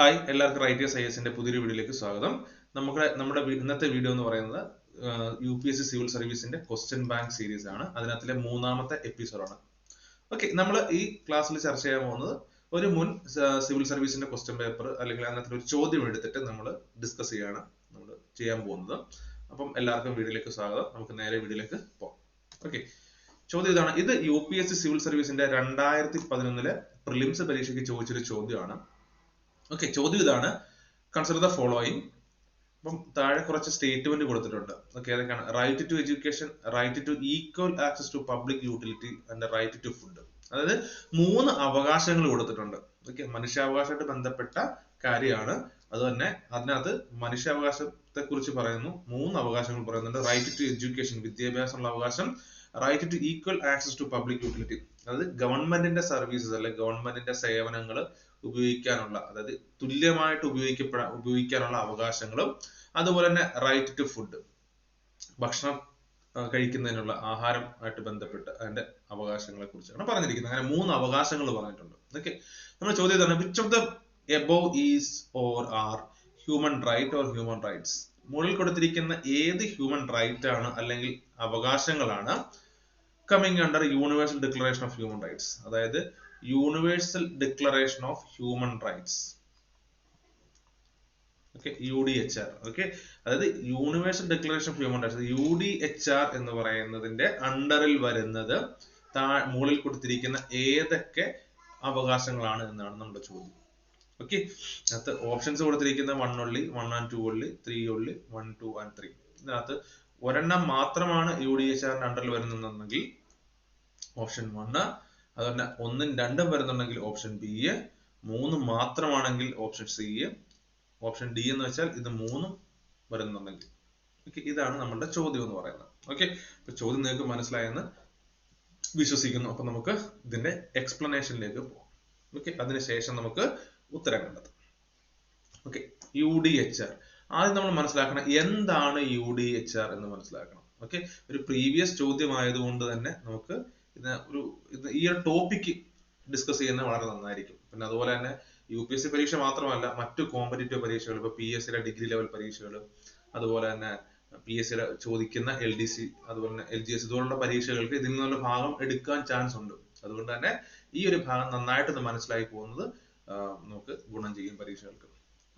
Hi എല്ലാവർക്കും writers I എസിന്റെ പുതിയൊരു വീഡിയോയിലേക്ക് സ്വാഗതം. നമുക്ക് നമ്മുടെ ഇന്നത്തെ വീഡിയോ എന്ന് പറയുന്നത് U P S C civil സർവീസിന്റെ question bank series ആണ്. അതിനകത്തിലെ മൂന്നാമത്തെ എപ്പിസോഡാണ് ഓക്കെ നമ്മൾ ഈ ക്ലാസ്സിൽ ചർച്ച ചെയ്യാൻ പോകുന്നത് ഒരു മുൻ സിവിൽ സർവീസിന്റെ ക്വസ്റ്റ്യൻ പേപ്പർ അല്ലെങ്കിൽ അതിനകത്തിൽ ഒരു ചോദ്യം എടുത്തിട്ട് നമ്മൾ ഡിസ്കസ് ചെയ്യാണ് നമ്മൾ ചെയ്യാൻ പോകുന്നത്. അപ്പം എല്ലാവർക്കും വീഡിയോയിലേക്ക് സ്വാഗതം. നമുക്ക് നേരെ വീഡിയോയിലേക്ക് പോകാം. ഓക്കെ ചോദ്യം ഇതാണ്. ഇത് U P S C civil സർവീസിന്റെ രണ്ടായിരത്തി പതിനൊന്നിലെ പ്രിലിംസ് പരീക്ഷയ്ക്ക് ചോദിച്ചൊരു ചോദ്യമാണ്. ഓക്കെ ചോദ്യം ഇതാണ്. കൺസിഡർ ദ ഫോളോയിങ് അപ്പം താഴെ കുറച്ച് സ്റ്റേറ്റ്മെന്റ് കൊടുത്തിട്ടുണ്ട്. ഓക്കെ അതൊക്കെയാണ്. Right to education right to equal access to public utility and right to food അതായത് മൂന്ന് അവകാശങ്ങൾ കൊടുത്തിട്ടുണ്ട്. ഓക്കെ മനുഷ്യാവകാശമായിട്ട് ബന്ധപ്പെട്ട കാര്യമാണ്. അത് തന്നെ അതിനകത്ത് മനുഷ്യാവകാശത്തെ കുറിച്ച് പറയുന്നു. മൂന്ന് അവകാശങ്ങൾ പറയുന്നുണ്ട്. റൈറ്റ് ടു എഡ്യൂക്കേഷൻ വിദ്യാഭ്യാസമുള്ള അവകാശം. Right to equal access to public utility അതായത് ഗവൺമെന്റിന്റെ സർവീസസ് അല്ലെ ഗവൺമെന്റിന്റെ സേവനങ്ങൾ ഉപയോഗിക്കാനുള്ള അതായത് തുല്യമായിട്ട് ഉപയോഗിക്കപ്പെടാൻ ഉപയോഗിക്കാനുള്ള അവകാശങ്ങളും അതുപോലെ തന്നെ റൈറ്റ് ടു ഫുഡ് ഭക്ഷണം കഴിക്കുന്നതിനുള്ള ആഹാരം ആയിട്ട് ബന്ധപ്പെട്ട് അതിന്റെ അവകാശങ്ങളെ കുറിച്ചാണ് പറഞ്ഞിരിക്കുന്നത്. അങ്ങനെ മൂന്ന് അവകാശങ്ങൾ പറഞ്ഞിട്ടുണ്ട്. ഓക്കെ? നമ്മൾ ചോദ്യം ഇതാണ്. Which of the above is or are human right or human rights മുകളിൽ കൊടുത്തിരിക്കുന്ന ഏത് ഹ്യൂമൻ റൈറ്റ് ആണ് അല്ലെങ്കിൽ അവകാശങ്ങളാണ് coming under universal declaration of human rights അതായത് universal declaration of human rights okay U D H R okay അതായത് universal declaration of human rights U D H R എന്ന് പറയുന്നതിന്റെ അണ്ടറിൽ വരുന്നത് താ മുകളിൽ കൊടുത്തിരിക്കുന്ന ഏതൊക്കെ അവകാശങ്ങളാണ് എന്നാണ് നമ്മുടെ ചോദ്യം. ഓക്കെ അതിനകത്ത് ഓപ്ഷൻസ് കൊടുത്തിരിക്കുന്ന one only one and two only three only one two and three ഇതിനകത്ത് ഒരെണ്ണം മാത്രമാണ് യു ഡി എച്ച് ആറിന്റെ അണ്ടറിൽ വരുന്നതെന്നുണ്ടെങ്കിൽ ഓപ്ഷൻ വണ് അതുപോലെ ഒന്നും രണ്ടും വരുന്നുണ്ടെങ്കിൽ ഓപ്ഷൻ ബി മൂന്ന് മാത്രമാണെങ്കിൽ ഓപ്ഷൻ സി ഓപ്ഷൻ ഡി എന്ന് വെച്ചാൽ ഇത് മൂന്നും വരുന്നുണ്ടെങ്കിൽ. ഓക്കെ ഇതാണ് നമ്മുടെ ചോദ്യം എന്ന് പറയുന്നത്. ഓക്കെ അപ്പൊ ചോദ്യം നിങ്ങൾക്ക് മനസ്സിലായെന്ന് വിശ്വസിക്കുന്നു. അപ്പൊ നമുക്ക് ഇതിന്റെ എക്സ്പ്ലനേഷനിലേക്ക് പോകാം ഓക്കെ അതിനുശേഷം നമുക്ക് ഉത്തരം കണ്ടെത്താം. Okay U D H R ആദ്യം നമ്മൾ മനസ്സിലാക്കണം എന്താണ് യു ഡി എച്ച് ആർ എന്ന് മനസ്സിലാക്കണം. ഓക്കെ ഒരു പ്രീവിയസ് ചോദ്യമായതുകൊണ്ട് തന്നെ നമുക്ക് ഇത് ഒരു ഈ ഒരു ടോപ്പിക്ക് ഡിസ്കസ് ചെയ്യുന്നത് വളരെ നന്നായിരിക്കും. പിന്നെ അതുപോലെ തന്നെ യു പി എസ് സി പരീക്ഷ മാത്രമല്ല മറ്റു കോമ്പറ്റേറ്റീവ് പരീക്ഷകൾ ഇപ്പൊ പി എസ് സിയുടെ ഡിഗ്രി ലെവൽ പരീക്ഷകൾ അതുപോലെ തന്നെ പി എസ് സിയുടെ ചോദിക്കുന്ന എൽ ഡി സി അതുപോലെ തന്നെ എൽ ജി എസ് ഇതുപോലുള്ള പരീക്ഷകൾക്ക് ഇതിൽ നിന്നുള്ള ഭാഗം എടുക്കാൻ ചാൻസ് ഉണ്ട്. അതുകൊണ്ട് തന്നെ ഈ ഒരു ഭാഗം നന്നായിട്ട് ഒന്ന് മനസ്സിലാക്കി പോകുന്നത് നമുക്ക് ഗുണം ചെയ്യും പരീക്ഷകൾക്ക്.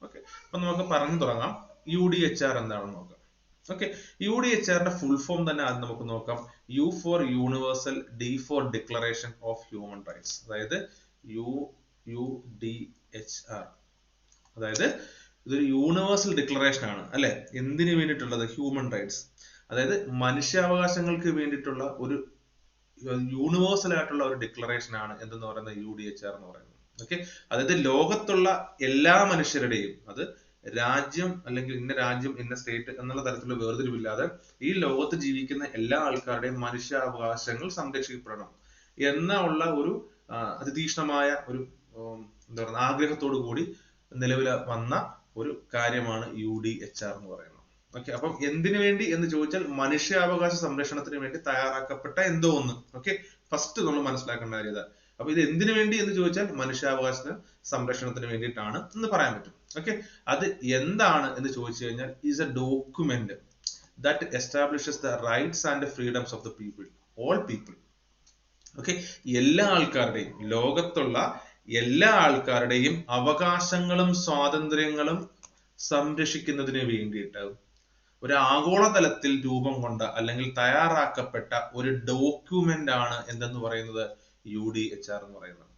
ഓക്കെ അപ്പൊ നമുക്ക് പറഞ്ഞു തുടങ്ങാം. യു ഡി എച്ച് ആർ എന്താണെന്ന് നോക്കാം. ഓക്കെ യു ഡി എച്ച് ആറിന്റെ ഫുൾ ഫോം തന്നെ ആദ്യം നമുക്ക് നോക്കാം. U for universal D for declaration of human rights അതായത് U U D H R അതായത് ഇതൊരു യൂണിവേഴ്സൽ ഡിക്ലറേഷൻ ആണ് അല്ലെ? എന്തിനു വേണ്ടിയിട്ടുള്ളത്? ഹ്യൂമൻ റൈറ്റ്സ് അതായത് മനുഷ്യാവകാശങ്ങൾക്ക് വേണ്ടിയിട്ടുള്ള ഒരു യൂണിവേഴ്സൽ ആയിട്ടുള്ള ഒരു ഡിക്ലറേഷൻ ആണ് എന്തെന്ന് പറയുന്നത് യു ഡി എച്ച് ആർ എന്ന് പറയുന്നത്. ഓക്കെ അതായത് ലോകത്തുള്ള എല്ലാ മനുഷ്യരുടെയും അത് രാജ്യം അല്ലെങ്കിൽ ഇന്ന രാജ്യം ഇന്ന സ്റ്റേറ്റ് എന്നുള്ള തരത്തിലുള്ള വേർതിരിവില്ലാതെ ഈ ലോകത്ത് ജീവിക്കുന്ന എല്ലാ ആൾക്കാരുടെയും മനുഷ്യാവകാശങ്ങൾ സംരക്ഷിക്കപ്പെടണം എന്ന ഉള്ള ഒരു അതിതീക്ഷണമായ ഒരു എന്താ പറയുക ആഗ്രഹത്തോടു കൂടി നിലവിൽ വന്ന ഒരു കാര്യമാണ് യു ഡി എച്ച് ആർ എന്ന് പറയുന്നത്. ഓക്കെ അപ്പം എന്തിനു വേണ്ടി എന്ന് ചോദിച്ചാൽ മനുഷ്യാവകാശ സംരക്ഷണത്തിന് വേണ്ടി തയ്യാറാക്കപ്പെട്ട എന്തോ ഒന്ന്. ഓക്കെ ഫസ്റ്റ് നമ്മൾ മനസ്സിലാക്കേണ്ട കാര്യം അപ്പൊ ഇത് എന്തിനു വേണ്ടി എന്ന് ചോദിച്ചാൽ മനുഷ്യാവകാശ സംരക്ഷണത്തിന് വേണ്ടിയിട്ടാണ് എന്ന് പറയാൻ പറ്റും. ഓക്കെ അത് എന്താണ് എന്ന് ചോദിച്ചു കഴിഞ്ഞാൽ is a document that establishes the rights and freedoms of the people all people okay എല്ലാ ആൾക്കാരുടെയും ലോകത്തുള്ള എല്ലാ ആൾക്കാരുടെയും അവകാശങ്ങളും സ്വാതന്ത്ര്യങ്ങളും സംരക്ഷിക്കുന്നതിന് വേണ്ടിയിട്ട് ഒരു ആഗോളതലത്തിൽ രൂപം കൊണ്ട അല്ലെങ്കിൽ തയ്യാറാക്കപ്പെട്ട ഒരു ഡോക്യുമെന്റ് ആണ് എന്തെന്ന് പറയുന്നത് യു ഡി എച്ച് ആർ എന്ന് പറയുന്നത്.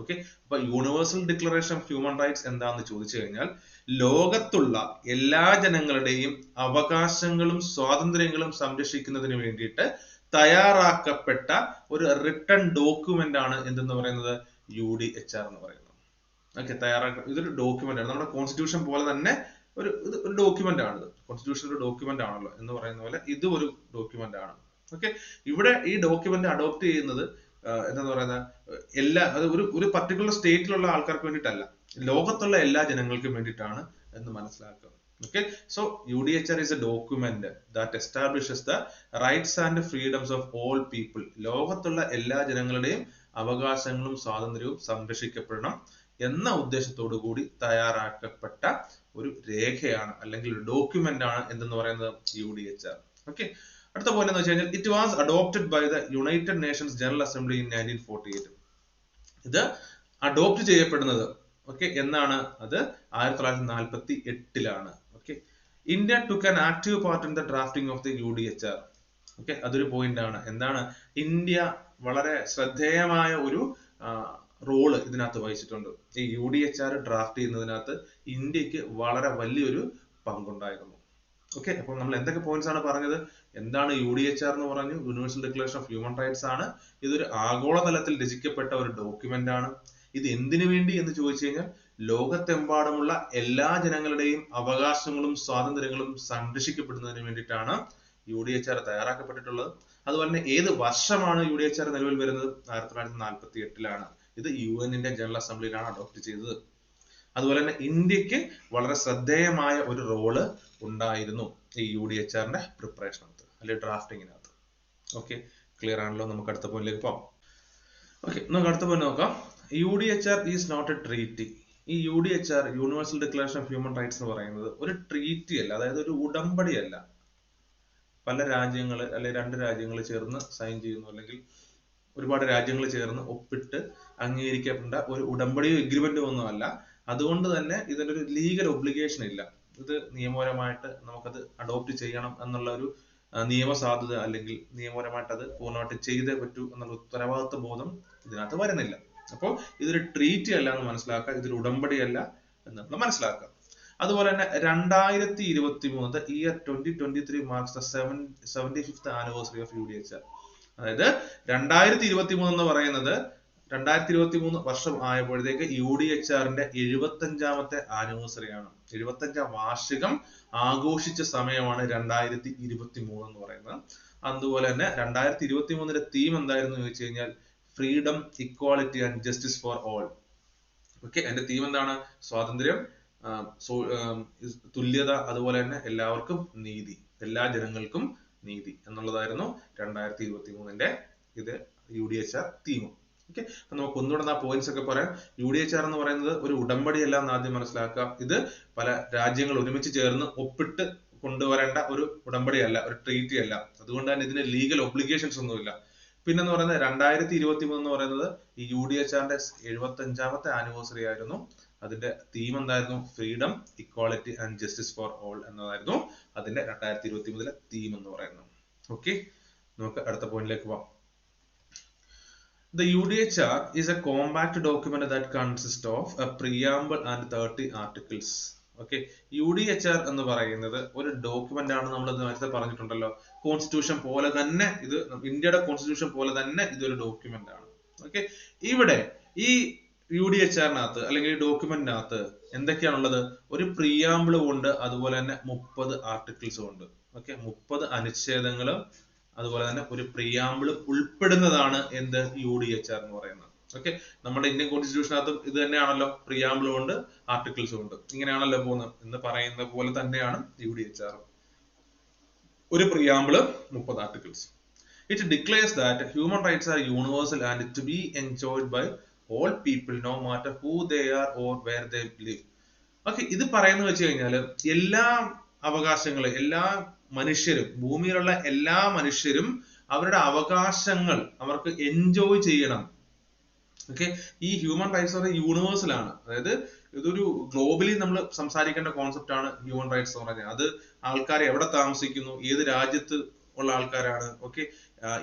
ഓക്കെ അപ്പൊ universal declaration of human rights എന്താണെന്ന് ചോദിച്ചു കഴിഞ്ഞാൽ ലോകത്തുള്ള എല്ലാ ജനങ്ങളുടെയും അവകാശങ്ങളും സ്വാതന്ത്ര്യങ്ങളും സംരക്ഷിക്കുന്നതിന് വേണ്ടിയിട്ട് തയ്യാറാക്കപ്പെട്ട ഒരു റിട്ടേൺ ഡോക്യുമെന്റ് ആണ് എന്തെന്ന് പറയുന്നത്? യു ഡി എച്ച് ആർ എന്ന് പറയുന്നത്. ഓക്കെ തയ്യാറാക്ക ഇതൊരു ഡോക്യുമെന്റ് ആണ്. നമ്മുടെ കോൺസ്റ്റിറ്റ്യൂഷൻ പോലെ തന്നെ ഒരു ഇത് ഒരു ഡോക്യുമെന്റ് ആണ് ഇത് കോൺസ്റ്റിറ്റ്യൂഷൻ ഒരു ഡോക്യുമെന്റ് ആണല്ലോ എന്ന് പറയുന്ന പോലെ ഇത് ഒരു ഡോക്യുമെന്റ് ആണ്. ഓക്കെ ഇവിടെ ഈ ഡോക്യുമെന്റ് അഡോപ്റ്റ് ചെയ്യുന്നത് ആഹ് പറയുന്ന എല്ലാ അത് ഒരു ഒരു പർട്ടിക്കുലർ സ്റ്റേറ്റിലുള്ള ആൾക്കാർക്ക് വേണ്ടിയിട്ടല്ല. ലോകത്തുള്ള എല്ലാ ജനങ്ങൾക്കും വേണ്ടിയിട്ടാണ് എന്ന് മനസ്സിലാക്കുക. Okay so U D H R is a document that establishes the rights and freedoms of all people ലോകത്തുള്ള എല്ലാ ജനങ്ങളുടെയും അവകാശങ്ങളും സ്വാതന്ത്ര്യവും സംരക്ഷിക്കപ്പെടണം എന്ന ഉദ്ദേശത്തോടു കൂടി തയ്യാറാക്കപ്പെട്ട ഒരു രേഖയാണ് അല്ലെങ്കിൽ ഒരു ഡോക്യുമെന്റ് ആണ് എന്തെന്ന് പറയുന്നത് U D H R okay അടുത്ത പോയിന്റ് എന്ന് വെച്ച് കഴിഞ്ഞാൽ it was adopted by the United Nations General Assembly in nineteen forty eight ഇത് അഡോപ്റ്റ് ചെയ്യപ്പെടുന്നത് ഓക്കെ എന്നാണ് അത് ആയിരത്തി തൊള്ളായിരത്തി നാൽപ്പത്തി എട്ടിലാണ് okay India took an active part in the drafting of the U D H R okay അതൊരു point ആണ്. എന്താണ്? ഇന്ത്യ വളരെ ശ്രദ്ധേയമായ ഒരു റോൾ ഇതിനകത്ത് വഹിച്ചിട്ടുണ്ട്. ഈ U D H R draft ചെയ്യുന്നതിനകത്ത് ഇന്ത്യയ്ക്ക് വളരെ വലിയൊരു പങ്കുണ്ടായിരുന്നു ഓക്കെ അപ്പോൾ നമ്മൾ എന്തൊക്കെ പോയിന്റ്സ് ആണ് പറഞ്ഞത്? എന്താണ് യു ഡി എച്ച് ആർ എന്ന് പറഞ്ഞു? Universal declaration of human rights ആണ്. ഇതൊരു ആഗോളതലത്തിൽ രചിക്കപ്പെട്ട ഒരു ഡോക്യുമെന്റ് ആണ്. ഇത് എന്തിനു വേണ്ടി എന്ന് ചോദിച്ചു കഴിഞ്ഞാൽ ലോകത്തെമ്പാടുമുള്ള എല്ലാ ജനങ്ങളുടെയും അവകാശങ്ങളും സ്വാതന്ത്ര്യങ്ങളും സംരക്ഷിക്കപ്പെടുന്നതിന് വേണ്ടിയിട്ടാണ് യു ഡി എച്ച് ആർ തയ്യാറാക്കപ്പെട്ടിട്ടുള്ളത്. അതുപോലെ തന്നെ ഏത് വർഷമാണ് യു ഡി എച്ച് ആർ നിലവിൽ വരുന്നത്? ആയിരത്തി തൊള്ളായിരത്തി നാൽപ്പത്തി എട്ടിലാണ് ഇത് യു എന്നിന്റെ ജനറൽ അസംബ്ലിയിലാണ് അഡോപ്റ്റ് ചെയ്തത്. അതുപോലെ തന്നെ ഇന്ത്യയ്ക്ക് വളരെ ശ്രദ്ധേയമായ ഒരു റോൾ ഉണ്ടായിരുന്നു ഈ യു ഡി എച്ച് ആറിന്റെ പ്രിപ്പറേഷനകത്ത് അല്ലെങ്കിൽ ഡ്രാഫ്റ്റിങ്ങിനകത്ത് ഓക്കെ ക്ലിയർ ആണല്ലോ? നമുക്ക് അടുത്ത പോയിന്റിലേക്ക് പോകാം. ഓക്കെ നമുക്ക് അടുത്ത പോയിന്റ് നോക്കാം. U D H R is not a treaty ഈ U D H R universal declaration of human rights എന്ന് പറയുന്നത് ഒരു ട്രീറ്റി അല്ല അതായത് ഒരു ഉടമ്പടി അല്ല പല രാജ്യങ്ങൾ അല്ലെങ്കിൽ രണ്ട് രാജ്യങ്ങൾ ചേർന്ന് സൈൻ ചെയ്യുന്നു അല്ലെങ്കിൽ ഒരുപാട് രാജ്യങ്ങൾ ചേർന്ന് ഒപ്പിട്ട് അംഗീകരിക്കപ്പെട്ട ഒരു ഉടമ്പടിയോ എഗ്രിമെന്റോ ഒന്നും അല്ല. അതുകൊണ്ട് തന്നെ ഇതിനൊരു ലീഗൽ ഒബ്ലിഗേഷൻ ഇല്ല. ഇത് നിയമപരമായിട്ട് നമുക്കത് അഡോപ്റ്റ് ചെയ്യണം എന്നുള്ള ഒരു നിയമസാധുത അല്ലെങ്കിൽ നിയമപരമായിട്ട് അത് പൂർണമായിട്ട് ചെയ്തേ പറ്റൂ എന്നുള്ള ഉത്തരവാദിത്വ ബോധം ഇതിനകത്ത് വരുന്നില്ല. അപ്പോൾ ഇതൊരു ട്രീറ്റി അല്ല എന്ന് മനസ്സിലാക്കുക ഇതൊരു ഉടമ്പടി അല്ല എന്ന് നമ്മൾ മനസ്സിലാക്കുക. അതുപോലെ തന്നെ രണ്ടായിരത്തി ഇരുപത്തി മൂന്ന് year twenty twenty three marks the seven seventy fifth anniversary of U D H R അതായത് രണ്ടായിരത്തി ഇരുപത്തി മൂന്ന് എന്ന് പറയുന്നത് രണ്ടായിരത്തി ഇരുപത്തി മൂന്ന് വർഷം ആയപ്പോഴത്തേക്ക് യു ഡി എച്ച് ആറിന്റെ എഴുപത്തി അഞ്ചാമത്തെ എഴുപത്തഞ്ചാം വാർഷികം ആഘോഷിച്ച സമയമാണ് രണ്ടായിരത്തി ഇരുപത്തി മൂന്ന് എന്ന് പറയുന്നത്. അതുപോലെ തന്നെ രണ്ടായിരത്തി ഇരുപത്തി മൂന്നിന്റെ തീം എന്തായിരുന്നു ചോദിച്ചു കഴിഞ്ഞാൽ freedom equality and justice for all. Okay എന്റെ തീം എന്താണ്? സ്വാതന്ത്ര്യം തുല്യത അതുപോലെ തന്നെ എല്ലാവർക്കും നീതി എല്ലാ ജനങ്ങൾക്കും നീതി എന്നുള്ളതായിരുന്നു രണ്ടായിരത്തി ഇരുപത്തി മൂന്നിന്റെ ഇത് U D H R theme okay അപ്പൊ നമുക്ക് ഒന്നുകൂടെ ആ പോയിന്റ്സ് ഒക്കെ പറയാം. യു ഡി എച്ച് ആർ എന്ന് പറയുന്നത് ഒരു ഉടമ്പടി അല്ല എന്ന് ആദ്യം മനസ്സിലാക്കുക. ഇത് പല രാജ്യങ്ങൾ ഒരുമിച്ച് ചേർന്ന് ഒപ്പിട്ട് കൊണ്ടുവരേണ്ട ഒരു ഉടമ്പടി അല്ല ഒരു ട്രീറ്റി അല്ല. അതുകൊണ്ട് തന്നെ ഇതിന് ലീഗൽ ഒബ്ലിഗേഷൻസ് ഒന്നുമില്ല. പിന്നെന്ന് പറയുന്നത് രണ്ടായിരത്തി ഇരുപത്തി മൂന്ന് എന്ന് പറയുന്നത് ഈ യു ഡി എച്ച് ആറിന്റെ എഴുപത്തി അഞ്ചാമത്തെ ആനിവേഴ്സറി ആയിരുന്നു. അതിന്റെ തീം എന്തായിരുന്നു? Freedom equality and justice for all എന്നതായിരുന്നു അതിന്റെ രണ്ടായിരത്തി ഇരുപത്തി മൂന്നിലെ തീം എന്ന് പറയുന്നത്. ഓക്കെ നമുക്ക് അടുത്ത പോയിന്റിലേക്ക് പോവാം. The UDHR is a compact document that consists of a preamble and 30 articles. Okay U D H R എന്ന് പറയുന്നത് ഒരു ഡോക്യുമെന്റ് ആണ് നമ്മൾ നേരത്തെ പറഞ്ഞിട്ടുണ്ടല്ലോ. കോൺസ്റ്റിറ്റ്യൂഷൻ പോലെ തന്നെ ഇത് ഇന്ത്യയുടെ കോൺസ്റ്റിറ്റ്യൂഷൻ പോലെ തന്നെ ഇതൊരു ഡോക്യുമെന്റ് ആണ്. ഓക്കെ ഇവിടെ ഈ യു ഡി എച്ച് ആറിനകത്ത് അല്ലെങ്കിൽ ഡോക്യുമെന്റിനകത്ത് എന്തൊക്കെയാണുള്ളത്? ഒരു പ്രിയാമ്പിളും ഉണ്ട് അതുപോലെ തന്നെ മുപ്പത് ആർട്ടിക്കിൾസും ഉണ്ട്. ഓക്കെ മുപ്പത് അനുച്ഛേദങ്ങളും അതുപോലെ തന്നെ ഒരു പ്രിയാമ്പിൾ ഉൾപ്പെടുന്നതാണ് എന്ത്? യു ഡി എച്ച് ആർ എന്ന് പറയുന്നത്. ഓക്കെ നമ്മുടെ ഇന്ത്യൻ കോൺസ്റ്റിറ്റ്യൂഷനകത്തും ഇത് തന്നെയാണല്ലോ. പ്രിയാമ്പിളും ഉണ്ട് ആർട്ടിക്കിൾസും ഉണ്ട് ഇങ്ങനെയാണല്ലോ പോകുന്നത്. എന്ന് പറയുന്ന പോലെ തന്നെയാണ് യു ഡി എച്ച് ആർ ഒരു പ്രിയാമ്പിൾ മുപ്പത് articles it declares that human rights are universal and to be enjoyed by all people no matter who they are or where they believe okay ഇത് പറയുന്നത് വെച്ച് കഴിഞ്ഞാൽ എല്ലാ അവകാശങ്ങളും എല്ലാ മനുഷ്യരും ഭൂമിയിലുള്ള എല്ലാ മനുഷ്യരും അവരുടെ അവകാശങ്ങൾ അവർക്ക് എൻജോയ് ചെയ്യണം. ഓക്കെ ഈ ഹ്യൂമൻ റൈറ്റ്സ് പറയുന്നത് യൂണിവേഴ്സൽ ആണ്. അതായത് ഇതൊരു ഗ്ലോബലി നമ്മൾ സംസാരിക്കേണ്ട കോൺസെപ്റ്റ് ആണ് ഹ്യൂമൻ റൈറ്റ്സ് എന്ന് പറഞ്ഞാൽ അത് ആൾക്കാർ എവിടെ താമസിക്കുന്നു ഏത് രാജ്യത്ത് ഉള്ള ആൾക്കാരാണ് ഓക്കെ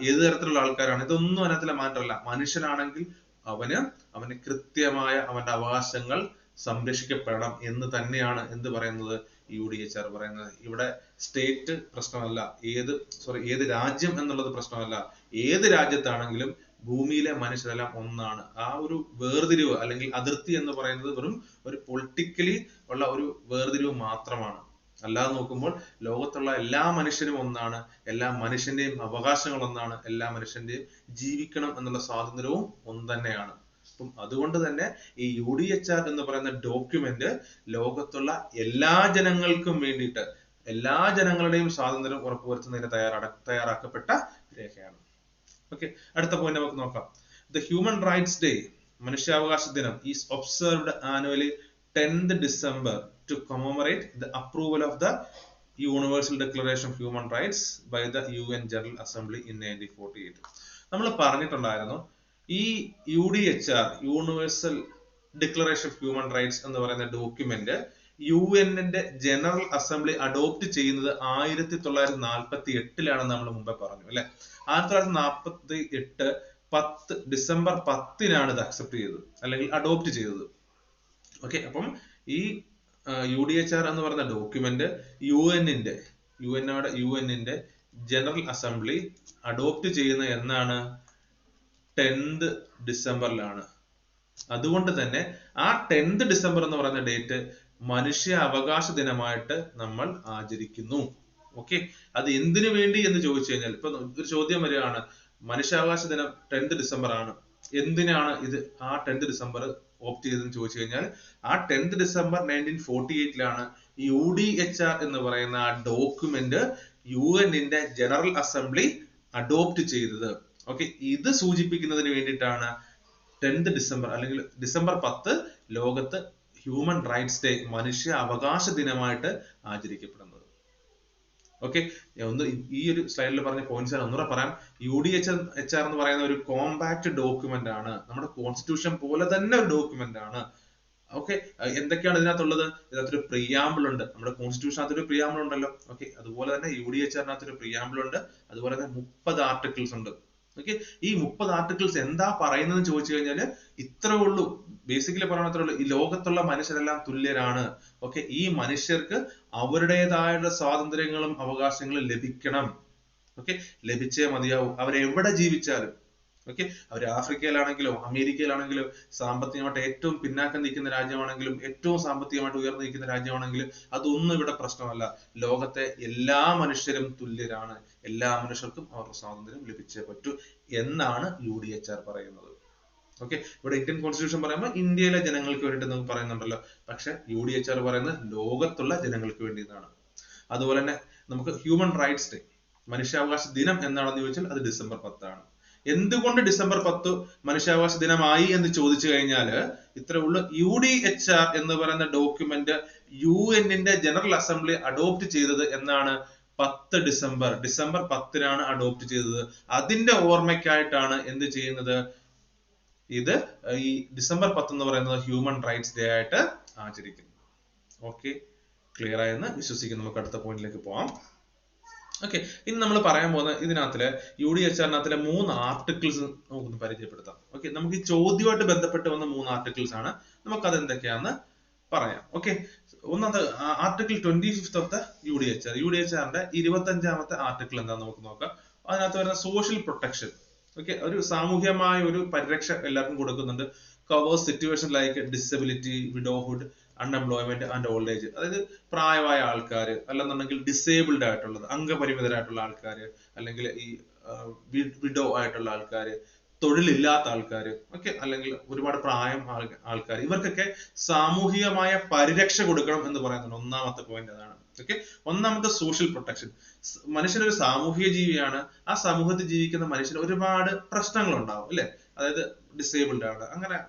ഏത് തരത്തിലുള്ള ആൾക്കാരാണ്? ഇതൊന്നും അതിനകത്തിലെ മാറ്റമല്ല മനുഷ്യനാണെങ്കിൽ അവന് അവന് കൃത്യമായ അവന്റെ അവകാശങ്ങൾ സംരക്ഷിക്കപ്പെടണം എന്ന് തന്നെയാണ് എന്ത് പറയുന്നത്? യു ഡി എച്ച് ആർ പറയുന്നത്? ഇവിടെ സ്റ്റേറ്റ് പ്രശ്നമല്ല. ഏത് സോറി ഏത് രാജ്യം എന്നുള്ളത് പ്രശ്നമല്ല. ഏത് രാജ്യത്താണെങ്കിലും ഭൂമിയിലെ മനുഷ്യരെല്ലാം ഒന്നാണ്. ആ ഒരു വേർതിരിവ് അല്ലെങ്കിൽ അതിർത്തി എന്ന് പറയുന്നത് വെറും ഒരു പൊളിറ്റിക്കലി ഉള്ള ഒരു വേർതിരിവ് മാത്രമാണ്. അല്ലാതെ നോക്കുമ്പോൾ ലോകത്തുള്ള എല്ലാ മനുഷ്യരും ഒന്നാണ്. എല്ലാ മനുഷ്യന്റെയും അവകാശങ്ങൾ ഒന്നാണ്. എല്ലാ മനുഷ്യന്റെയും ജീവിക്കണം എന്നുള്ള സ്വാതന്ത്ര്യവും ഒന്ന് തന്നെയാണ്. അപ്പം അതുകൊണ്ട് തന്നെ ഈ യു ഡി എച്ച് ആർ എന്ന് പറയുന്ന ഡോക്യുമെന്റ് ലോകത്തുള്ള എല്ലാ ജനങ്ങൾക്കും വേണ്ടിയിട്ട് എല്ലാ ജനങ്ങളുടെയും സ്വാതന്ത്ര്യം ഉറപ്പുവരുത്തുന്നതിന് തയ്യാറാ തയ്യാറാക്കപ്പെട്ട രേഖയാണ്. ഓക്കെ അടുത്ത പോയിന്റ് നമുക്ക് നോക്കാം. ദ ഹ്യൂമൻ റൈറ്റ്സ് ഡേ മനുഷ്യാവകാശ ദിനം is observed annually tenth December to commemorate the approval of the universal declaration of human rights by the U N general assembly in nineteen forty eight നമ്മൾ പറഞ്ഞിട്ടുണ്ടായിരുന്നു ഈ U D H R universal declaration of human rights എന്ന് പറയുന്ന document U എന്നിന്റെ general assembly adopt ചെയ്യുന്നത് ആയിരത്തി തൊള്ളായിരത്തി നാൽപ്പത്തി എട്ടിലാണ് നമ്മൾ മുമ്പേ പറഞ്ഞു അല്ലെ? ആയിരത്തി തൊള്ളായിരത്തി നാൽപ്പത്തി എട്ട് പത്ത് ഡിസംബർ പത്തിനാണ് ഇത് അക്സെപ്റ്റ് ചെയ്തത് അല്ലെങ്കിൽ അഡോപ്റ്റ് ചെയ്തത്. ഓക്കെ അപ്പം ഈ യു ഡി എച്ച് ആർ എന്ന് പറയുന്ന ഡോക്യുമെന്റ് യു എന്നിന്റെ യു എന്നോട് യു എന്നിന്റെ ജനറൽ അസംബ്ലി അഡോപ്റ്റ് ചെയ്യുന്ന എന്നാണ്? ടെൻത് ഡിസംബറിലാണ്. അതുകൊണ്ട് തന്നെ ആ ടെൻത് ഡിസംബർ എന്ന് പറയുന്ന ഡേറ്റ് മനുഷ്യ അവകാശ ദിനമായിട്ട് നമ്മൾ ആചരിക്കുന്നു. ഓക്കെ അത് എന്തിനു വേണ്ടി എന്ന് ചോദിച്ചു കഴിഞ്ഞാൽ ഇപ്പൊ ഒരു ചോദ്യം വരികയാണ് മനുഷ്യാവകാശ ദിനം ടെൻത് ഡിസംബർ ആണ്. എന്തിനാണ് ഇത് ആ ടെൻത് ഡിസംബർ ഓപ്റ്റ് ചെയ്തതെന്ന് ചോദിച്ചു കഴിഞ്ഞാൽ ആ ടെൻത് ഡിസംബർ നയന്റീൻ ഫോർട്ടി എയ്റ്റിലാണ് യു ഡി എച്ച് ആർ എന്ന് പറയുന്ന ആ ഡോക്യുമെന്റ് യു എന്നിന്റെ ജനറൽ അസംബ്ലി അഡോപ്റ്റ് ചെയ്തത്. ഓക്കെ ഇത് സൂചിപ്പിക്കുന്നതിന് വേണ്ടിയിട്ടാണ് ടെൻത് ഡിസംബർ അല്ലെങ്കിൽ ഡിസംബർ പത്ത് ലോകത്ത് ഹ്യൂമൻ റൈറ്റ്സ് ഡേ മനുഷ്യ അവകാശ ദിനമായിട്ട് ആചരിക്കപ്പെടുന്നത്. ഓക്കെ ഒന്ന് ഈ ഒരു സ്ലൈഡിൽ പറഞ്ഞ പോയിന്റ്സ് ആണ്. ഒന്നുകൂടെ പറയാം. U D H H R എന്ന് പറയുന്ന ഒരു കോമ്പാക്ട് ഡോക്യുമെന്റ് ആണ്. നമ്മുടെ കോൺസ്റ്റിറ്റ്യൂഷൻ പോലെ തന്നെ ഒരു ഡോക്യുമെന്റ് ആണ്. ഓക്കെ എന്തൊക്കെയാണ് ഇതിനകത്തുള്ളത്? ഇതിനകത്തൊരു പ്രിയാമ്പിൾ ഉണ്ട്. നമ്മുടെ കോൺസ്റ്റിറ്റ്യൂഷനകത്ത് ഒരു പ്രിയാമ്പിൾ ഉണ്ടല്ലോ. ഓക്കെ അതുപോലെ തന്നെ യു ഡി എച്ച് ആറിനകത്തൊരു പ്രിയാമ്പിൾ ഉണ്ട്. അതുപോലെ തന്നെ മുപ്പത് ആർട്ടിക്കിൾസ് ഉണ്ട്. ഓക്കെ ഈ മുപ്പത് ആർട്ടിക്കിൾസ് എന്താ പറയുന്നത് ചോദിച്ചു കഴിഞ്ഞാൽ ഇത്രേ ഉള്ളൂ. ബേസിക്കലി പറയണത്രേ ഉള്ളൂ. ഈ ലോകത്തുള്ള മനുഷ്യരെല്ലാം തുല്യരാണ്. ഓക്കെ ഈ മനുഷ്യർക്ക് അവരുടേതായ സ്വാതന്ത്ര്യങ്ങളും അവകാശങ്ങളും ലഭിക്കണം. ഓക്കെ ലഭിച്ചേ മതിയാവും. അവരെവിടെ ജീവിച്ചാലും. ഓക്കെ അവർ ആഫ്രിക്കയിലാണെങ്കിലും അമേരിക്കയിലാണെങ്കിലും സാമ്പത്തികമായിട്ട് ഏറ്റവും പിന്നാക്കം നിൽക്കുന്ന രാജ്യമാണെങ്കിലും ഏറ്റവും സാമ്പത്തികമായിട്ട് ഉയർന്നു നിൽക്കുന്ന രാജ്യമാണെങ്കിലും അതൊന്നും ഇവിടെ പ്രശ്നമല്ല. ലോകത്തെ എല്ലാ മനുഷ്യരും തുല്യരാണ്. എല്ലാ മനുഷ്യർക്കും അവരുടെ സ്വാതന്ത്ര്യം ലഭിച്ചേ പറ്റൂ എന്നാണ് യു ഡി എച്ച് ആർ പറയുന്നത്. ഓക്കെ ഇവിടെ ഇന്ത്യൻ കോൺസ്റ്റിറ്റ്യൂഷൻ പറയുമ്പോൾ ഇന്ത്യയിലെ ജനങ്ങൾക്ക് വേണ്ടിയിട്ട് നമുക്ക് പറയുന്നുണ്ടല്ലോ. പക്ഷെ യു ഡി എച്ച് ആർ പറയുന്നത് ലോകത്തുള്ള ജനങ്ങൾക്ക് വേണ്ടി എന്നാണ് അതുപോലെ തന്നെ നമുക്ക് ഹ്യൂമൻ റൈറ്റ്സ് ഡേ മനുഷ്യാവകാശ ദിനം എന്നാണെന്ന് ചോദിച്ചാൽ അത് ഡിസംബർ പത്താണ്. എന്തുകൊണ്ട് ഡിസംബർ പത്ത് മനുഷ്യാവകാശ ദിനമായി എന്ന് ചോദിച്ചു കഴിഞ്ഞാൽ ഇത്ര യു ഡി എച്ച് ആർ എന്ന് പറയുന്ന ഡോക്യുമെന്റ് യു എന്നിന്റെ ജനറൽ അസംബ്ലി അഡോപ്റ്റ് ചെയ്തത് എന്നാണ് പത്ത് ഡിസംബർ. ഡിസംബർ പത്തിനാണ് അഡോപ്റ്റ് ചെയ്തത്. അതിന്റെ ഓർമ്മയ്ക്കായിട്ടാണ് എന്ത് ചെയ്യുന്നത്? ഇത് ഈ ഡിസംബർ പത്ത് എന്ന് പറയുന്നത് ഹ്യൂമൻ റൈറ്റ്സ് ഡേ ആയിട്ട് ആചരിക്കുന്നു. ഓക്കെ? ക്ലിയർ ആയെന്ന് വിശ്വസിക്കുന്നു. നമുക്ക് അടുത്ത പോയിന്റിലേക്ക് പോവാം. ഓക്കെ ഇനി നമ്മൾ പറയാൻ പോകുന്ന ഇതിനകത്തിൽ യു ഡി എച്ച് ആറിനകത്തിലെ മൂന്ന് ആർട്ടിക്കിൾസ് നമുക്കൊന്ന് പരിചയപ്പെടുത്താം. ഓക്കെ നമുക്ക് ഈ ചോദ്യമായിട്ട് ബന്ധപ്പെട്ട് വന്ന മൂന്ന് ആർട്ടിക്കിൾസ് ആണ്. നമുക്ക് അത് എന്തൊക്കെയാന്ന് പറയാം. ഓക്കെ ഒന്നാമത്തെ article twenty fifth of the U D H R U D H ആറിന്റെ ഇരുപത്തി അഞ്ചാമത്തെ ആർട്ടിക്കിൾ എന്താന്ന് നമുക്ക് നോക്കാം. അതിനകത്ത് വരുന്ന സോഷ്യൽ പ്രൊട്ടക്ഷൻ ഓക്കെ ഒരു സാമൂഹ്യമായ ഒരു പരിരക്ഷ എല്ലാവർക്കും കൊടുക്കുന്നുണ്ട്. Covers situation like disability widowhood unemployment and old age അതായത് പ്രായമായ ആൾക്കാർ അല്ലെന്നുണ്ടെങ്കിൽ ഡിസേബിൾഡ് ആയിട്ടുള്ളത് അംഗപരിമിതരായിട്ടുള്ള ആൾക്കാർ അല്ലെങ്കിൽ ഈ വിഡോ ആയിട്ടുള്ള ആൾക്കാർ തൊഴിലില്ലാത്ത ആൾക്കാർ ഒക്കെ അല്ലെങ്കിൽ ഒരുപാട് പ്രായം ആൾക്കാർ ഇവർക്കൊക്കെ സാമൂഹികമായ പരിരക്ഷ കൊടുക്കണം എന്ന് പറയുന്നുണ്ട് ഒന്നാമത്തെ പോയിന്റ് അതാണ്. ഓക്കെ? ഒന്നാമത്തെ സോഷ്യൽ പ്രൊട്ടക്ഷൻ മനുഷ്യൻ ഒരു സാമൂഹിക ജീവിയാണ്. ആ സമൂഹത്തിൽ ജീവിക്കുന്ന മനുഷ്യന് ഒരുപാട് പ്രശ്നങ്ങൾ ഉണ്ടാവും അല്ലെ? അതായത് ഡിസേബിൾഡ് ആണ്. അങ്ങനെ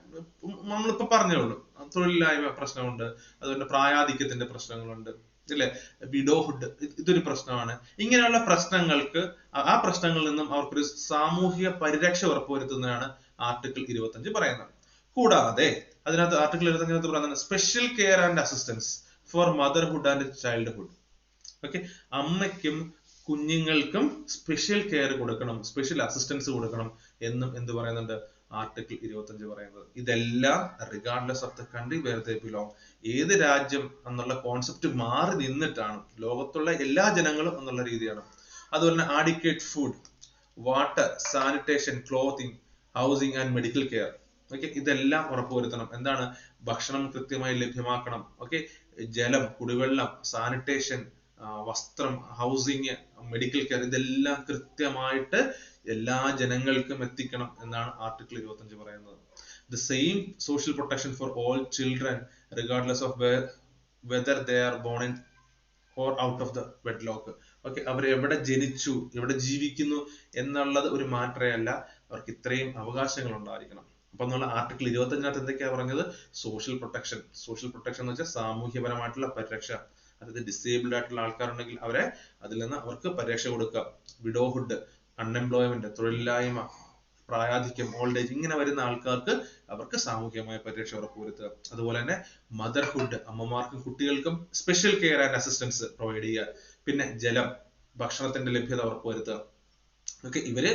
നമ്മളിപ്പോ പറഞ്ഞേ ഉള്ളൂ. തൊഴിലില്ലായ്മ പ്രശ്നമുണ്ട് അതുപോലെ പ്രായാധിക്യത്തിന്റെ പ്രശ്നങ്ങളുണ്ട് ഇല്ലേ? വിഡോഹുഡ് ഇതൊരു പ്രശ്നമാണ്. ഇങ്ങനെയുള്ള പ്രശ്നങ്ങൾക്ക് ആ പ്രശ്നങ്ങളിൽ നിന്നും അവർക്കൊരു സാമൂഹിക പരിരക്ഷ ഉറപ്പുവരുത്തുന്നതാണ് ആർട്ടിക്കിൾ ഇരുപത്തഞ്ച് പറയുന്നത്. കൂടാതെ അതിനകത്ത് ആർട്ടിക്കിൾ ഇരുപത്തഞ്ചിനകത്ത് പറയുന്നത് special care and assistance for motherhood and childhood okay അമ്മയ്ക്കും കുഞ്ഞുങ്ങൾക്കും സ്പെഷ്യൽ കെയർ കൊടുക്കണം സ്പെഷ്യൽ അസിസ്റ്റൻസ് കൊടുക്കണം എന്നും എന്ത് പറയുന്നുണ്ട്? ആർട്ടിക്കിൾ ഇരുപത്തഞ്ച് പറയുന്നത്. ഇതെല്ലാം regardless of the country where they belong ഏത് രാജ്യം എന്നുള്ള കോൺസെപ്റ്റ് മാറി നിന്നിട്ടാണ് ലോകത്തുള്ള എല്ലാ ജനങ്ങളും എന്നുള്ള രീതിയാണ്. അതുപോലെ തന്നെ adequate food water sanitation clothing housing and medical care okay ഇതെല്ലാം ഉറപ്പുവരുത്തണം. എന്താണ്? ഭക്ഷണം കൃത്യമായി ലഭ്യമാക്കണം. ഓക്കെ ജലം കുടിവെള്ളം സാനിറ്റേഷൻ വസ്ത്രം ഹൗസിംഗ് മെഡിക്കൽ കെയർ ഇതെല്ലാം കൃത്യമായിട്ട് എല്ലാ ജനങ്ങൾക്കും എത്തിക്കണം എന്നാണ് ആർട്ടിക്കിൾ ഇരുപത്തഞ്ച് പറയുന്നത്. The same social protection for all children regardless of whether they are born in or out of the wedlock okay അവർ എവിടെ ജനിച്ചു എവിടെ ജീവിക്കുന്നു എന്നുള്ളത് ഒരു മാറ്ററേ അല്ല അവർക്ക് ഇത്രയും അവകാശങ്ങൾ ഉണ്ടായിരിക്കണം. അപ്പൊ നമ്മൾ ആർട്ടിക്കിൾ ഇരുപത്തഞ്ചിനകത്ത് എന്തൊക്കെയാ പറഞ്ഞത്? സോഷ്യൽ പ്രൊട്ടക്ഷൻ സോഷ്യൽ പ്രൊട്ടക്ഷൻ എന്ന് വെച്ചാൽ സാമൂഹ്യപരമായിട്ടുള്ള പരിരക്ഷ. അതായത് ഡിസേബിൾഡ് ആയിട്ടുള്ള ആൾക്കാരുണ്ടെങ്കിൽ അവരെ അതിൽ നിന്ന് അവർക്ക് പരിരക്ഷ കൊടുക്കുക. വിഡോഹുഡ് അൺഎംപ്ലോയ്മെന്റ് തൊഴിലില്ലായ്മ പ്രായാധിക്യം ഓൾഡ് ഏജ് ഇങ്ങനെ വരുന്ന ആൾക്കാർക്ക് അവർക്ക് സാമൂഹികമായ പരിരക്ഷ ഉറപ്പുവരുത്തുക അതുപോലെ തന്നെ മദർഹുഡ് അമ്മമാർക്കും കുട്ടികൾക്കും special care and assistance provide ചെയ്യുക. പിന്നെ ജലം ഭക്ഷണത്തിന്റെ ലഭ്യത ഉറപ്പുവരുത്തുക ഓക്കെ ഇവർ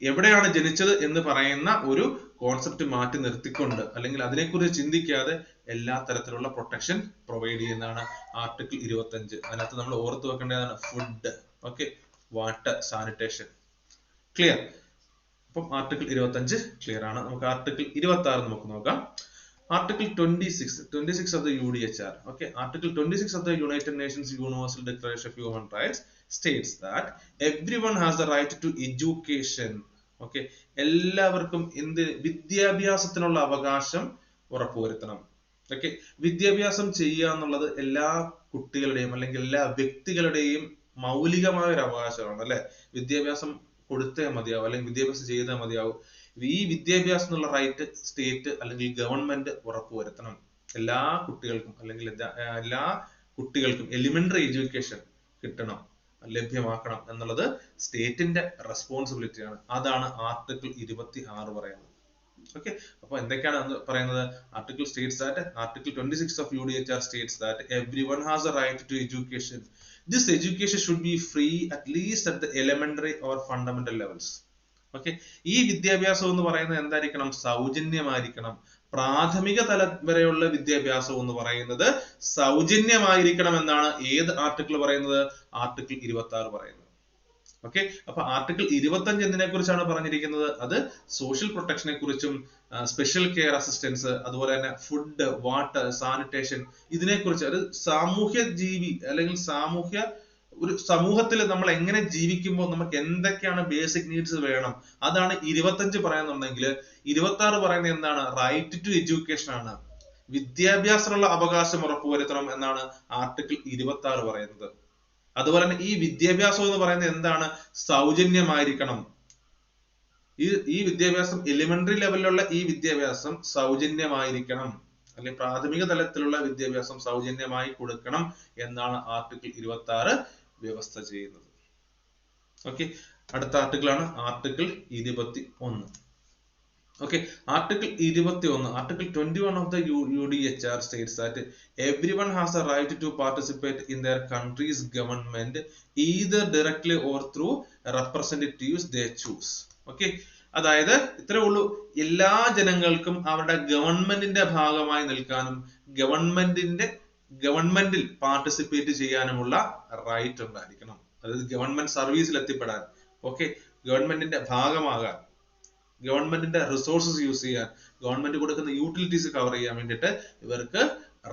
എവിടെയാണ് ജനിച്ചത് എന്ന് പറയുന്ന ഒരു കോൺസെപ്റ്റ് മാറ്റി നിർത്തിക്കൊണ്ട് അല്ലെങ്കിൽ അതിനെക്കുറിച്ച് ചിന്തിക്കാതെ എല്ലാ തരത്തിലുള്ള പ്രൊട്ടക്ഷൻ പ്രൊവൈഡ് ചെയ്യുന്നതാണ് ആർട്ടിക്കിൾ ഇരുപത്തി അഞ്ച് അതിനകത്ത് നമ്മൾ ഓർത്ത് വെക്കേണ്ടതാണ് food okay water sanitation clear അപ്പം ആർട്ടിക്കിൾ ഇരുപത്തി അഞ്ച് ക്ലിയർ ആണ്. നമുക്ക് ആർട്ടിക്കിൾ ഇരുപത്തി ആറ് നമുക്ക് നോക്കാം. Article twenty six twenty six of the U D H R okay article twenty six of the United Nations universal declaration of human rights states that everyone has the right to education. Okay എല്ലാവർക്കും എന്ത് വിദ്യാഭ്യാസത്തിനുള്ള അവകാശം ഉറപ്പുവരുത്തണം. Okay വിദ്യാഭ്യാസം ചെയ്യുക എന്നുള്ളത് എല്ലാ കുട്ടികളുടെയും അല്ലെങ്കിൽ എല്ലാ വ്യക്തികളുടെയും മൗലികമായ ഒരു അവകാശമാണ് അല്ലെ? വിദ്യാഭ്യാസം കൊടുത്തേ മതിയാവും അല്ലെങ്കിൽ വിദ്യാഭ്യാസം ചെയ്തേ മതിയാവും. ഈ വിദ്യാഭ്യാസം എന്നുള്ള റൈറ്റ് സ്റ്റേറ്റ് അല്ലെങ്കിൽ ഗവൺമെന്റ് ഉറപ്പുവരുത്തണം. എല്ലാ കുട്ടികൾക്കും അല്ലെങ്കിൽ എല്ലാ കുട്ടികൾക്കും എലിമെന്ററി എഡ്യൂക്കേഷൻ കിട്ടണം. ലഭ്യമാക്കണം എന്നുള്ളത് സ്റ്റേറ്റിന്റെ റെസ്പോൺസിബിലിറ്റിയാണ് അതാണ് ആർട്ടിക്കിൾ ഇരുപത്തി ആറ് പറയുന്നത്. ഓക്കെ അപ്പൊ എന്തൊക്കെയാണ് പറയുന്നത്? Article states that article twenty six of U D H R states that everyone has a right to education this education should be free at least at the elementary or fundamental levels okay ഈ വിദ്യാഭ്യാസം എന്ന് പറയുന്നത് എന്തായിരിക്കണം? സൗജന്യമായിരിക്കണം. പ്രാഥമിക തലം വരെയുള്ള വിദ്യാഭ്യാസം എന്ന് പറയുന്നത് സൗജന്യമായിരിക്കണം എന്നാണ് ഏത് ആർട്ടിക്കിൾ പറയുന്നത്? ആർട്ടിക്കിൾ ഇരുപത്തി ആറ് പറയുന്നത് ഓക്കെ അപ്പൊ ആർട്ടിക്കിൾ ഇരുപത്തഞ്ച് എന്തിനെ കുറിച്ചാണ് പറഞ്ഞിരിക്കുന്നത്? അത് സോഷ്യൽ പ്രൊട്ടക്ഷനെ കുറിച്ചും സ്പെഷ്യൽ കെയർ അസിസ്റ്റൻസ് അതുപോലെ തന്നെ ഫുഡ് വാട്ടർ സാനിറ്റേഷൻ ഇതിനെക്കുറിച്ച് ഒരു സാമൂഹ്യ ജീവി അല്ലെങ്കിൽ സാമൂഹ്യ ഒരു സമൂഹത്തിൽ നമ്മൾ എങ്ങനെ ജീവിക്കുമ്പോൾ നമുക്ക് എന്തൊക്കെയാണ് ബേസിക് നീഡ്സ് വേണം? അതാണ് ഇരുപത്തഞ്ച് പറയുന്നുണ്ടെങ്കിൽ ഇരുപത്തി ആറ് പറയുന്നത് എന്താണ്? റൈറ്റ് ടു എഡ്യൂക്കേഷൻ ആണ്. വിദ്യാഭ്യാസത്തിനുള്ള അവകാശം ഉറപ്പുവരുത്തണം എന്നാണ് ആർട്ടിക്കിൾ ഇരുപത്തി ആറ് പറയുന്നത്. അതുപോലെ തന്നെ ഈ വിദ്യാഭ്യാസം എന്ന് പറയുന്നത് എന്താണ്? സൗജന്യമായിരിക്കണം. ഈ ഈ വിദ്യാഭ്യാസം എലിമെന്ററി ലെവലിലുള്ള ഈ വിദ്യാഭ്യാസം സൗജന്യമായിരിക്കണം. അല്ലെങ്കിൽ പ്രാഥമിക തലത്തിലുള്ള വിദ്യാഭ്യാസം സൗജന്യമായി കൊടുക്കണം എന്നാണ് ആർട്ടിക്കിൾ ഇരുപത്തി ആറ് വ്യവസ്ഥ ചെയ്യുന്നത്. ഓക്കെ അടുത്ത ആർട്ടിക്കിൾ ആണ് ആർട്ടിക്കിൾ ഇരുപത്തി ഒന്ന് ഓക്കെ ആർട്ടിക്കിൾ ഇരുപത്തി ഒന്ന് article twenty one of the U D H R states that everyone has a right to participate in their country's government either directly or through representatives they choose okay അതായത് ഇത്രേ ഉള്ളൂ. എല്ലാ ജനങ്ങൾക്കും അവരുടെ ഗവൺമെന്റിന്റെ ഭാഗമായി നിൽക്കാനും ഗവൺമെന്റിന്റെ ഗവൺമെന്റിൽ പാർട്ടിസിപ്പേറ്റ് ചെയ്യാനുമുള്ള റൈറ്റ് ഉണ്ടായിരിക്കണം. അതായത് ഗവൺമെന്റ് സർവീസിൽ എത്തിപ്പെടാൻ. ഓക്കെ ഗവൺമെന്റിന്റെ ഭാഗമാകാൻ. ഗവൺമെന്റിന്റെ റിസോഴ്സസ് യൂസ് ചെയ്യാൻ ഗവൺമെന്റ് കൊടുക്കുന്ന യൂട്ടിലിറ്റീസ് കവർ ചെയ്യാൻ വേണ്ടിയിട്ട് ഇവർക്ക്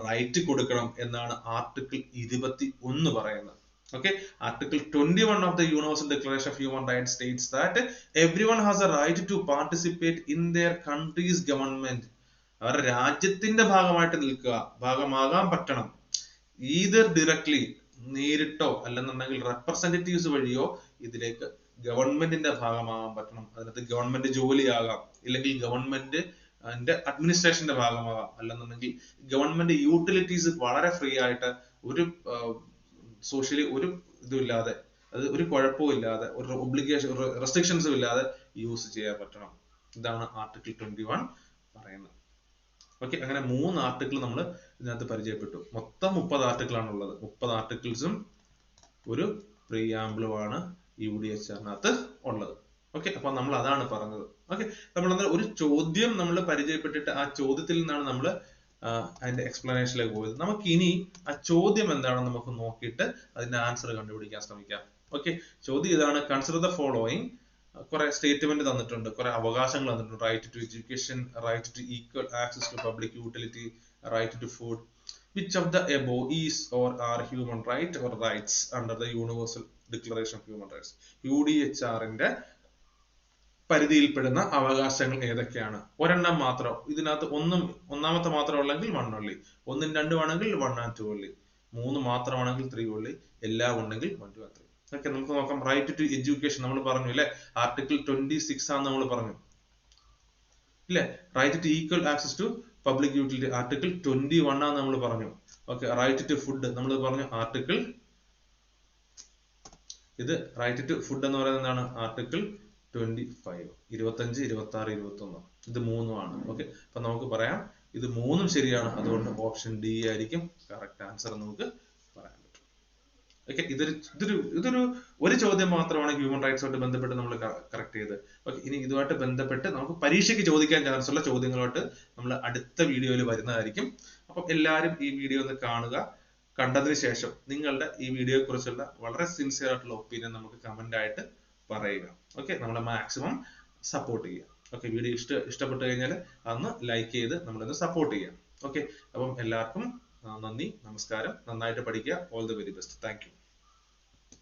റൈറ്റ് കൊടുക്കണം എന്നാണ് ആർട്ടിക്കിൾ ഇരുപത്തി ഒന്ന് പറയുന്നത്. Okay? Article 21 of the universal declaration of human rights states that everyone has a right to participate in their country's government. അവരുടെ രാജ്യത്തിന്റെ ഭാഗമായിട്ട് നിൽക്കുക ഭാഗമാകാൻ പറ്റണം. ഈതർ ഡിറക്ട്ലി നേരിട്ടോ അല്ലെന്നുണ്ടെങ്കിൽ റെപ്രസെന്റേറ്റീവ്സ് വഴിയോ ഇതിലേക്ക് ഗവൺമെന്റിന്റെ ഭാഗമാകാൻ പറ്റണം. അതിനകത്ത് ഗവൺമെന്റ് ജോലിയാകാം. ഇല്ലെങ്കിൽ ഗവൺമെന്റ് അതിന്റെ അഡ്മിനിസ്ട്രേഷന്റെ ഭാഗമാകാം. അല്ലെന്നുണ്ടെങ്കിൽ ഗവൺമെന്റ് യൂട്ടിലിറ്റീസ് വളരെ ഫ്രീ ആയിട്ട് ഒരു സോഷ്യലി ഒരു ഇതുമില്ലാതെ അത് ഒരു കുഴപ്പവും ഇല്ലാതെ ഒരു ഒബ്ലിഗേഷൻ റെസ്ട്രിക്ഷൻസും ഇല്ലാതെ യൂസ് ചെയ്യാൻ പറ്റണം. ഇതാണ് ആർട്ടിക്കിൾ ട്വന്റി വൺ പറയുന്നത്. ഓക്കെ അങ്ങനെ മൂന്ന് ആർട്ടിക്കിൾ നമ്മൾ ഇതിനകത്ത് പരിചയപ്പെട്ടു. മൊത്തം മുപ്പത് ആർട്ടിക്കിൾ ആണുള്ളത് മുപ്പത് ആർട്ടിക്കിൾസും ഒരു പ്രിയാമ്പിളും ആണ്. യു ഡി എച്ച് ഉള്ളത്. ഓക്കെ അപ്പൊ നമ്മൾ അതാണ് പറഞ്ഞത്. ഓക്കെ നമ്മൾ അന്നേരം ഒരു ചോദ്യം നമ്മൾ പരിചയപ്പെട്ടിട്ട് ആ ചോദ്യത്തിൽ നിന്നാണ് നമ്മൾ അതിന്റെ എക്സ്പ്ലനേഷനിലേക്ക് പോയത്. നമുക്ക് ഇനി ആ ചോദ്യം എന്താണെന്ന് നമുക്ക് നോക്കിയിട്ട് അതിന്റെ ആൻസർ കണ്ടുപിടിക്കാൻ ശ്രമിക്കാം. ഓക്കെ ചോദ്യം ഇതാണ്. കൺസിഡർ ദ ഫോളോയിങ് കുറെ സ്റ്റേറ്റ്മെന്റ് തന്നിട്ടുണ്ട്. കുറെ അവകാശങ്ങൾ തന്നിട്ടുണ്ട്. Right to education right to equal access to public utility right to food which of the above is or are human right or rights under the universal declaration of human rights U D H ആറിന്റെ പരിധിയിൽപ്പെടുന്ന അവകാശങ്ങൾ ഏതൊക്കെയാണ്? ഒരെണ്ണം മാത്രം. ഇതിനകത്ത് ഒന്നും ഒന്നാമത്തെ മാത്രം ഉള്ളെങ്കിൽ വൺ ഒള്ളി ഒന്നും രണ്ടും ആണെങ്കിൽ വൺ ആൻഡ് ടു ഒള്ളി മൂന്ന് മാത്രമാണെങ്കിൽ ത്രീ ഒള്ളി എല്ലാം ഉണ്ടെങ്കിൽ വൺ ടു ത്രീ ഓക്കെ നമുക്ക് നോക്കാം. റൈറ്റ് ടു എഡ്യൂക്കേഷൻ നമ്മൾ പറഞ്ഞു അല്ലെ ആർട്ടിക്കിൾ ട്വന്റി സിക്സ് ആണെന്ന് നമ്മൾ പറഞ്ഞു. ഇല്ലേ? Right to equal access to public utility article twenty one ആണ് നമ്മൾ പറഞ്ഞു. ഓക്കെ റൈറ്റ് ടു ഫുഡ് നമ്മൾ പറഞ്ഞു ആർട്ടിക്കിൾ ഇത് റൈറ്റ് ടു ഫുഡ് എന്ന് പറയുന്നത് എന്താണ്? ആർട്ടിക്കിൾ ട്വന്റി ഫൈവ് ഇരുപത്തഞ്ച് ഇരുപത്തി ആറ് ഇരുപത്തി ഒന്ന് ഇത് മൂന്നുമാണ്. ഓക്കെ അപ്പൊ നമുക്ക് പറയാം. ഇത് മൂന്നും ശരിയാണ്. അതുകൊണ്ട് ഓപ്ഷൻ ഡി ആയിരിക്കും. കറക്റ്റ് ആൻസർ നമുക്ക് ഓക്കെ ഇതൊരു ഇതൊരു ഇതൊരു ഒരു ചോദ്യം മാത്രമാണ് ഹ്യൂമൻ റൈറ്റ്സുമായിട്ട് ബന്ധപ്പെട്ട് നമ്മൾ കറക്റ്റ് ചെയ്ത് ഓക്കെ ഇനി ഇതുമായിട്ട് ബന്ധപ്പെട്ട് നമുക്ക് പരീക്ഷയ്ക്ക് ചോദിക്കാൻ ചാൻസ് ഉള്ള ചോദ്യങ്ങളോട്ട് നമ്മൾ അടുത്ത വീഡിയോയിൽ വരുന്നതായിരിക്കും. അപ്പം എല്ലാവരും ഈ വീഡിയോ ഒന്ന് കാണുക. കണ്ടതിന് ശേഷം നിങ്ങളുടെ ഈ വീഡിയോയെ കുറിച്ചുള്ള വളരെ സിൻസിയർ ആയിട്ടുള്ള ഒപ്പീനിയൻ നമുക്ക് കമന്റ് ആയിട്ട് പറയുക. ഓക്കെ നമ്മളെ മാക്സിമം സപ്പോർട്ട് ചെയ്യുക. ഓക്കെ വീഡിയോ ഇഷ്ട ഇഷ്ടപ്പെട്ടു കഴിഞ്ഞാൽ ഒന്ന് ലൈക്ക് ചെയ്ത് നമ്മളൊന്ന് സപ്പോർട്ട് ചെയ്യാം ഓക്കെ അപ്പം എല്ലാവർക്കും നന്ദി നമസ്കാരം. നന്നായിട്ട് പഠിക്കുക. All the very best thank